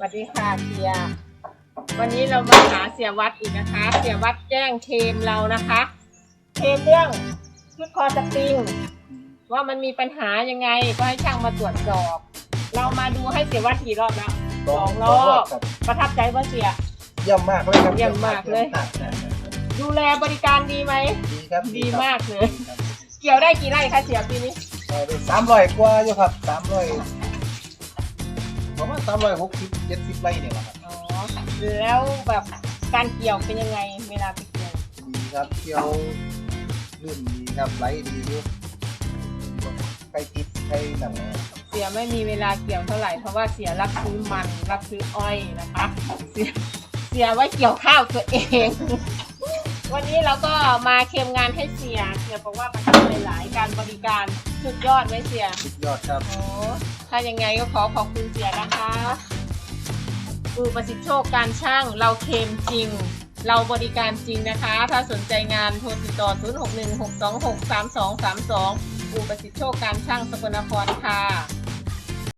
วัสดีค่ะเสียวันนี้เรามาหาเสียวัดอีกนะคะ เสียวัดแจ้งเคมเรานะคะเคมเรื่องชุดคอสปริงว่ามันมีปัญหายังไงก็ให้ช่างมาตรวจสอบ เรามาดูให้เสียวัดกี่รอบแล้วสองรอบครับประทับใจว่าเสีย เยี่ยมมากเลยครับเยี่ยมมากเลย ดูแลบริการดีไหมดีครับดีมากเลย เกี่ยวได้กี่ไร่คะเสียปีนี้สามร้อยกว่าอยู่ครับสามร้อย ประมาณสามร้อยหกสิบเจ็ดสิบไร่เนี่ยแหละครับอ๋อแล้วแบบการเกี่ยวเป็นยังไงเวลาไปเกี่ยวดีครับเที่ยวลื่นดีครับไหลดีอยู่ใกล้ติดใกล้หนังเสียไม่มีเวลาเกี่ยวเท่าไหร่เพราะว่าเสียรับซื้อมันรับซื้ออ้อยนะคะเสียเสียไว้เกี่ยวข้าวตัวเอง วันนี้เราก็มาเคลมงานให้เสียเสียบอกว่าประทับใจหลายการบริการ สุดยอดไหมเสีย สุดยอดครับ โอ้ถ้ายังไงก็ขอขอบคุณเสียนะคะอูประสิทธิโชคการช่างเราเคลมจริง เราบริการจริงนะคะ ถ้าสนใจงานโทรติดต่อ 0 6 1 6 2 6 3 2 3 2อูประสิทธิโชคการช่างสกลนครค่ะ